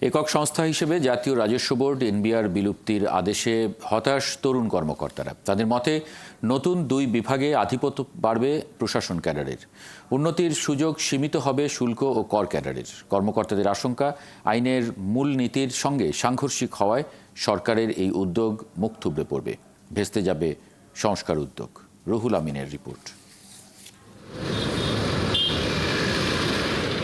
একক সংস্থা হিসেবে জাতীয় রাজস্ব বোর্ড, এনবিআর বিলুপ্তির আদেশে হতাশ তরুণ কর্মকর্তারা। তাদের মতে, নতুন দুই বিভাগে আধিপত্য বাড়বে প্রশাসন ক্যাডারের। উন্নতির সুযোগ সীমিত হবে শুল্ক ও কর ক্যাডারের। কর্মকর্তাদের আশঙ্কা, আইনের মূল নীতির সঙ্গে সাংঘর্ষিক হওয়ায় সরকারের এই উদ্যোগ মুখ থুবড়ে পড়বে। ভেস্তে যাবে সংস্কার উদ্যোগ। রুহুল আমিনের রিপোর্ট।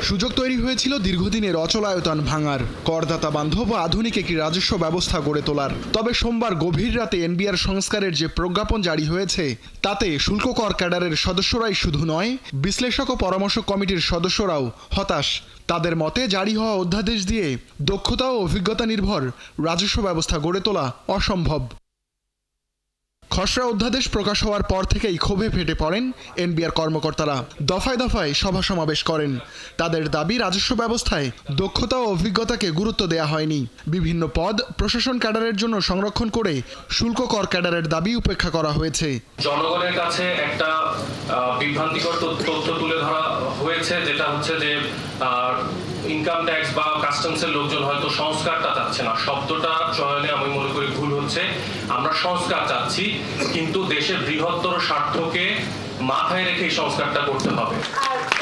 সুযোগ তৈরি হয়েছিল দীর্ঘদিনের অচলায়তন ভাঙার। করদাতা বান্ধব ও আধুনিক একটি রাজস্ব ব্যবস্থা গড়ে তোলার। তবে সোমবার গভীর রাতে এনবিআর সংস্কারের যে প্রজ্ঞাপন জারি হয়েছে, তাতে শুল্ক কর ক্যাডারের সদস্যরাই শুধু নয়, বিশ্লেষক ও পরামর্শ কমিটির সদস্যরাও হতাশ। তাদের মতে, জারি হওয়া অধ্যাদেশ দিয়ে দক্ষতা ও অভিজ্ঞতা নির্ভর রাজস্ব ব্যবস্থা গড়ে তোলা অসম্ভব। খসড়া অধ্যাদেশ প্রকাশ হওয়ার পর থেকেই ক্ষোভে ফেটে পড়েন এনবিআর কর্মকর্তারা। দফায় দফায় সভা সমাবেশ করেন। তাদের দাবি, রাজস্ব ব্যবস্থায় দক্ষতা ও অভিজ্ঞতাকে গুরুত্ব দেওয়া হয়নি। বিভিন্ন পদ প্রশাসন ক্যাডারের জন্য সংরক্ষণ করে শুল্ক কর ক্যাডারের দাবি উপেক্ষা করা হয়েছে। জনগণের কাছে একটা বিভ্রান্তিকর তথ্য তুলে ধরা হয়েছে, যেটা হচ্ছে যে ইনকাম ট্যাক্স বা কাস্টমসের লোকজন হয়তো সংস্কারটা চাচ্ছে না। শব্দটা চয়নে আমি মনে করি ভুল হচ্ছে আমরা সংস্কার চাচ্ছি, কিন্তু দেশের বৃহত্তর স্বার্থকে মাথায় রেখে এই সংস্কারটা করতে হবে।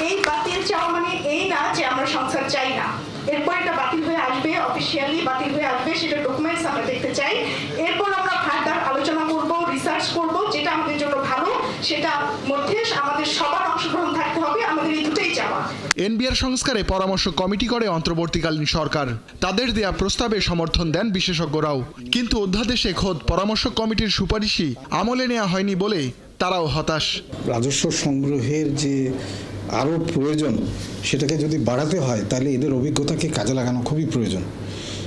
এই বাতিল চাওয়া মানে এই না যে আমরা সংসার চাই না। এরপর এটা বাতিল হয়ে আসবে অফিসিয়ালি বাতিল হয়ে আসবে, সেটা ডকুমেন্টস আমরা দেখতে চাই। এরপর আমরা ফার্দার আলোচনা করব রিসার্চ করব, যেটা আমাদের জন্য ভালো, সেটা মধ্যে আমাদের সবার অংশগ্রহণ থাকতে হবে, আমাদের এই এনবিআর সংস্কারে পরামর্শ কমিটি করে অন্তর্বর্তীকালীন সরকার। তাদের দেয়া প্রস্তাবে সমর্থন দেন বিশেষজ্ঞরাও। কিন্তু অধ্যাদেশে খোদ পরামর্শ কমিটির সুপারিশই আমলে নেওয়া হয়নি বলে তারাও হতাশ। রাজস্ব সংগ্রহের যে আরও প্রয়োজন, সেটাকে যদি বাড়াতে হয়, তাহলে এদের অভিজ্ঞতাকে কাজে লাগানো খুবই প্রয়োজন।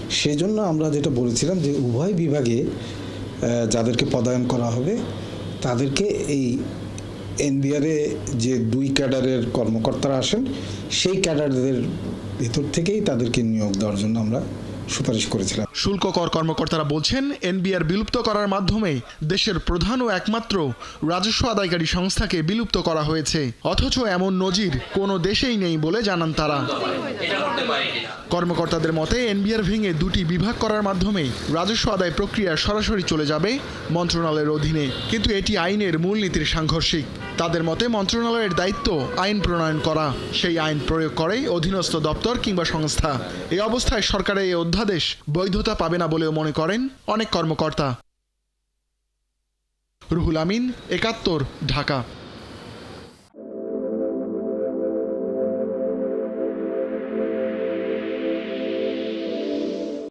সেই জন্য আমরা যেটা বলেছিলাম যে উভয় বিভাগে যাদেরকে পদায়ন করা হবে, তাদেরকে এই এনবিআরে যে দুই ক্যাডারের কর্মকর্তারা আসেন, সেই ক্যাডারদের ভেতর থেকেই তাদেরকে নিয়োগ দেওয়ার জন্য আমরা সুপারিশ করেছিলাম। শুল্ক কর কর্মকর্তারা বলছেন, এনবিআর বিলুপ্ত করার মাধ্যমে দেশের প্রধান ও একমাত্র রাজস্ব আদায়কারী সংস্থাকে বিলুপ্ত করা হয়েছে। অথচ এমন নজির কোনো দেশেই নেই বলে জানান তারা। কর্মকর্তাদের মতে, এনবিআর ভেঙে দুটি বিভাগ করার মাধ্যমে রাজস্ব আদায় প্রক্রিয়া সরাসরি চলে যাবে মন্ত্রণালয়ের অধীনে। কিন্তু এটি আইনের মূলনীতির সাংঘর্ষিক। তাদের মতে মন্ত্রণালয়ের দায়িত্ব আইন প্রণয়ন করা। সেই আইন প্রয়োগ করে অধীনস্থ দপ্তর কিংবা সংস্থা। এই অবস্থায় সরকারের এই অধ্যাদেশ বৈধতা পাবে না বলেও মনে করেন অনেক কর্মকর্তা। রুহুল আমিন, একাত্তর, ঢাকা।